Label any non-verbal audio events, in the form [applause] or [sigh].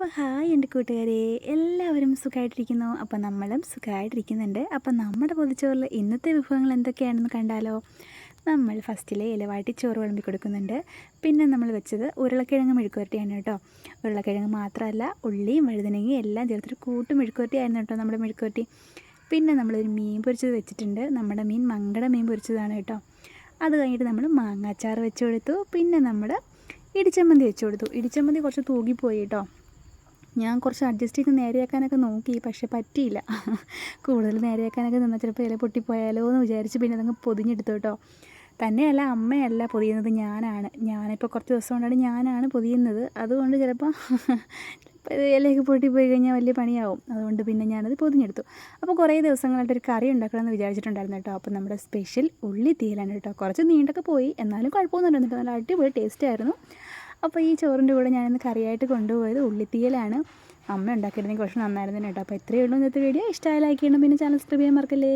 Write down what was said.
അപ്പോൾ ഹായ് എന്റെ കൂട്ടുകാരെ എല്ലാവരും സുഖമായിട്ടിരിക്കുന്നു അപ്പോൾ നമ്മളും സുഖമായിട്ടിരിക്കുന്നുണ്ട് അപ്പോൾ നമ്മുടെ പൊതിച്ചോറിൽ ഇന്നത്തെ വിഭവങ്ങൾ എന്തൊക്കെയാണെന്ന് കണ്ടാലോ? നമ്മൾ ഫസ്റ്റിലെ ഇലവാട്ടി ചോറ് വിളമ്പി കൊടുക്കുന്നുണ്ട്. പിന്നെ നമ്മൾ വെച്ചത് ഉരുളക്കിഴങ്ങ് മെഴുക്കുവരട്ടിയാണ് കേട്ടോ. ഉരുളക്കിഴങ്ങ് മാത്രമല്ല ഉള്ളിയും വഴുതനങ്ങയും എല്ലാം ചേർത്തൊരു കൂട്ട് മെഴുക്കുവരട്ടിയായിരുന്നു കേട്ടോ നമ്മുടെ മെഴുക്കുവരട്ടി. പിന്നെ നമ്മളൊരു മീൻ പൊരിച്ചത് വെച്ചിട്ടുണ്ട്. നമ്മുടെ മീൻ മങ്കട മീൻ പൊരിച്ചതാണ് കേട്ടോ. അത് കഴിഞ്ഞിട്ട് നമ്മൾ മാങ്ങാച്ചാർ വെച്ച് കൊടുത്തു. പിന്നെ നമ്മൾ ഇടിച്ചമ്മന്തി വെച്ച് കൊടുത്തു. ഇടിച്ചമ്മന്തി കുറച്ച് തൂകിപ്പോയി കേട്ടോ. ഞാൻ കുറച്ച് അഡ്ജസ്റ്റ് ചെയ്ത് നേരെയാക്കാനൊക്കെ നോക്കി പക്ഷെ പറ്റിയില്ല. [laughs] കൂടുതൽ നേരെയാക്കാനൊക്കെ നിന്നാൽ ചിലപ്പോൾ ഇല പൊട്ടിപ്പോയാലോ എന്ന് വിചാരിച്ച് പിന്നെ അതങ്ങ് പൊതിഞ്ഞെടുത്തു കേട്ടോ. തന്നെയല്ല അമ്മയല്ല പൊതിയുന്നത് ഞാനാണ്. ഞാനിപ്പോൾ കുറച്ച് ദിവസം കൊണ്ടാണ് ഞാനാണ് പൊതിയുന്നത്. അതുകൊണ്ട് ചിലപ്പോൾ [laughs] ഇലയൊക്കെ പൊട്ടിപ്പോയി കഴിഞ്ഞാൽ വലിയ പണിയാവും. അതുകൊണ്ട് പിന്നെ ഞാനത് പൊതിഞ്ഞെടുത്തു. അപ്പോൾ കുറേ ദിവസങ്ങളായിട്ട് ഒരു കറി ഉണ്ടാക്കണമെന്ന് വിചാരിച്ചിട്ടുണ്ടായിരുന്നു കേട്ടോ. അപ്പോൾ നമ്മുടെ സ്പെഷ്യൽ ഉള്ളി തീയലാണ് കേട്ടോ. കുറച്ച് നീണ്ടൊക്കെ പോയി. എന്നാലും കുഴപ്പമൊന്നും ഉണ്ടായിരുന്നു നല്ല അടിപൊളി ടേസ്റ്റ് ആയിരുന്നു. അപ്പോൾ ഈ ചോറിന്റെ കൂടെ ഞാനിന്ന് കറിയായിട്ട് കൊണ്ടുപോയത് ഉള്ളിത്തീയലാണ്. അമ്മ ഉണ്ടാക്കിയിരുന്നെങ്കിൽ കുറച്ച് നന്നായിരുന്നു കേട്ടോ. അപ്പോൾ ഇത്രയേ ഉള്ളൂ ഇന്നത്തെ വീഡിയോ ഇഷ്ടമായി ലൈക്ക് ചെയ്യണം. പിന്നെ ചാനൽ സബ്സ്ക്രൈബ് ചെയ്യാൻ മറക്കല്ലേ?